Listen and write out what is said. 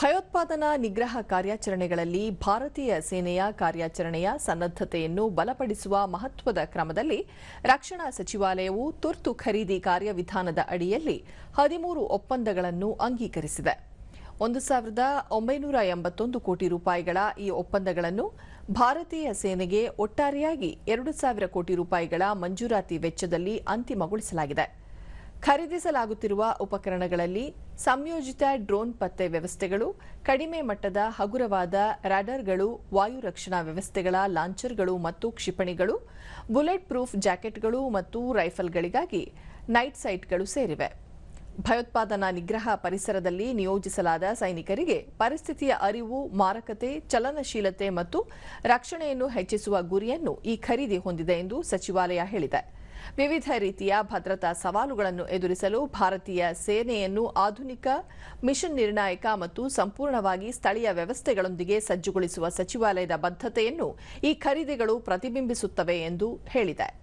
ಭಯೋತ್ಪಾದನಾ ನಿಗ್ರಹ ಕಾರ್ಯಾಚರಣೆಗಳಲ್ಲಿ ಭಾರತೀಯ ಸೇನೆಯ ಕಾರ್ಯಾಚರಣೆಯ ಸನ್ನದ್ಧತೆಯನ್ನು ಬಲಪಡಿಸುವ ಮಹತ್ವದ ಕ್ರಮದಲ್ಲಿ ರಕ್ಷಣಾ ಸಚಿವಾಲಯವು ತುರ್ತು ಖರೀದಿ ಕಾರ್ಯವಿಧಾನದ ಅಡಿಯಲ್ಲಿ ಹದಿಮೂರು ಒಪ್ಪಂದಗಳನ್ನು ಅಂಗೀಕರಿಸಿದೆ. ಒಂದು ಸಾವಿರದ ಒಂಬೈನೂರ ಎಂಬತ್ತೊಂದು ಕೋಟಿ ರೂಪಾಯಿಗಳ ಈ ಒಪ್ಪಂದಗಳನ್ನು ಭಾರತೀಯ ಸೇನೆಗೆ ಒಟ್ಟಾರೆಯಾಗಿ ಎರಡು ಸಾವಿರ ಕೋಟಿ ರೂಪಾಯಿಗಳ ಮಂಜೂರಾತಿ ವೆಚ್ಚದಲ್ಲಿ ಅಂತಿಮಗೊಳಿಸಲಾಗಿದೆ. ಖರೀದಿಸಲಾಗುತ್ತಿರುವ ಉಪಕರಣಗಳಲ್ಲಿ ಸಂಯೋಜಿತ ಡ್ರೋನ್ ಪತ್ತೆ ವ್ಯವಸ್ಥೆಗಳು, ಕಡಿಮೆ ಮಟ್ಟದ ಹಗುರವಾದ ರಾಡರ್ಗಳು, ವಾಯು ರಕ್ಷಣಾ ವ್ಯವಸ್ಥೆಗಳ ಲಾಂಚರ್ಗಳು ಮತ್ತು ಕ್ಷಿಪಣಿಗಳು, ಬುಲೆಟ್ ಪ್ರೂಫ್ ಜಾಕೆಟ್ಗಳು ಮತ್ತು ರೈಫಲ್ಗಳಿಗಾಗಿ ನೈಟ್ ಸೈಟ್ಗಳು ಸೇರಿವೆ. ಭಯೋತ್ಪಾದನಾ ನಿಗ್ರಹ ಪರಿಸರದಲ್ಲಿ ನಿಯೋಜಿಸಲಾದ ಸೈನಿಕರಿಗೆ ಪರಿಸ್ಥಿತಿಯ ಅರಿವು, ಮಾರಕತೆ, ಚಲನಶೀಲತೆ ಮತ್ತು ರಕ್ಷಣೆಯನ್ನು ಹೆಚ್ಚಿಸುವ ಗುರಿಯನ್ನು ಈ ಖರೀದಿ ಹೊಂದಿದೆ ಎಂದು ಸಚಿವಾಲಯ ಹೇಳಿದೆ. ವಿವಿಧ ರೀತಿಯ ಭದ್ರತಾ ಸವಾಲುಗಳನ್ನು ಎದುರಿಸಲು ಭಾರತೀಯ ಸೇನೆಯನ್ನು ಆಧುನಿಕ ಮಿಷನ್ ನಿರ್ಣಾಯಕ ಮತ್ತು ಸಂಪೂರ್ಣವಾಗಿ ಸ್ಥಳೀಯ ವ್ಯವಸ್ಥೆಗಳೊಂದಿಗೆ ಸಜ್ಜುಗೊಳಿಸುವ ಸಚಿವಾಲಯದ ಬದ್ಧತೆಯನ್ನು ಈ ಖರೀದಿಗಳು ಪ್ರತಿಬಿಂಬಿಸುತ್ತವೆ ಎಂದು ಹೇಳಿದೆ.